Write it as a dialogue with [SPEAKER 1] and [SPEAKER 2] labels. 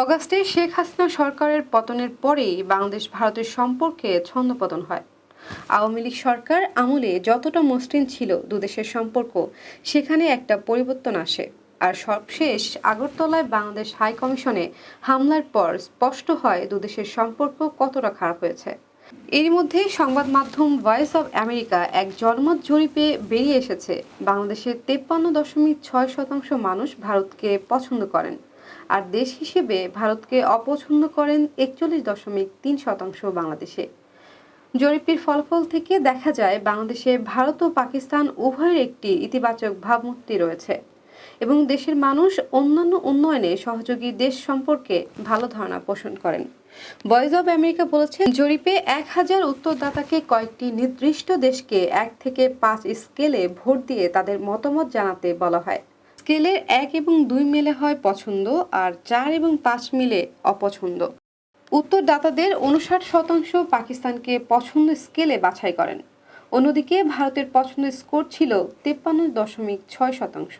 [SPEAKER 1] অগাস্টে শেখ হাসিনা সরকারের পতনের পরেই বাংলাদেশ ভারতের সম্পর্কে ছন্দপতন হয়। আওয়ামী লীগ সরকার আমলে যতটা মসৃণ ছিল দুদেশের সম্পর্ক, সেখানে একটা পরিবর্তন আসে। আর সবশেষ আগরতলায় বাংলাদেশ হাই কমিশনে হামলার পর স্পষ্ট হয় দুদেশের সম্পর্ক কতটা খারাপ হয়েছে। এরই মধ্যে সংবাদ মাধ্যম ভয়েস অব আমেরিকা এক জনমত জরিপে বেরিয়ে এসেছে। বাংলাদেশের তেপ্পান্ন দশমিক ছয় শতাংশ মানুষ ভারতকে পছন্দ করেন। আর দেশ হিসেবে ভারতকে অপছন্দ করেন একচল্লিশ দশমিক তিন শতাংশ বাংলাদেশে। জরিপের ফলাফল থেকে দেখা যায়, বাংলাদেশে ভারত ও পাকিস্তান উভয়ের একটি ইতিবাচক ভাবমূর্তি রয়েছে এবং দেশের মানুষ অন্যান্য উন্নয়নে সহযোগী দেশ সম্পর্কে ভালো ধারণা পোষণ করেন। ভয়েস অব আমেরিকা বলেছেন, জরিপে এক হাজার উত্তরদাতাকে কয়েকটি নির্দিষ্ট দেশকে এক থেকে পাঁচ স্কেলে ভোট দিয়ে তাদের মতামত জানাতে বলা হয়। স্কেলের এক এবং দুই মিলে হয় পছন্দ আর চার এবং পাঁচ মিলে অপছন্দ। উত্তরদাতাদের উনষাট শতাংশ পাকিস্তানকে পছন্দ স্কেলে বাছাই করেন। অন্যদিকে ভারতের পছন্দের স্কোর ছিল তেপ্পান্ন দশমিক ছয় শতাংশ।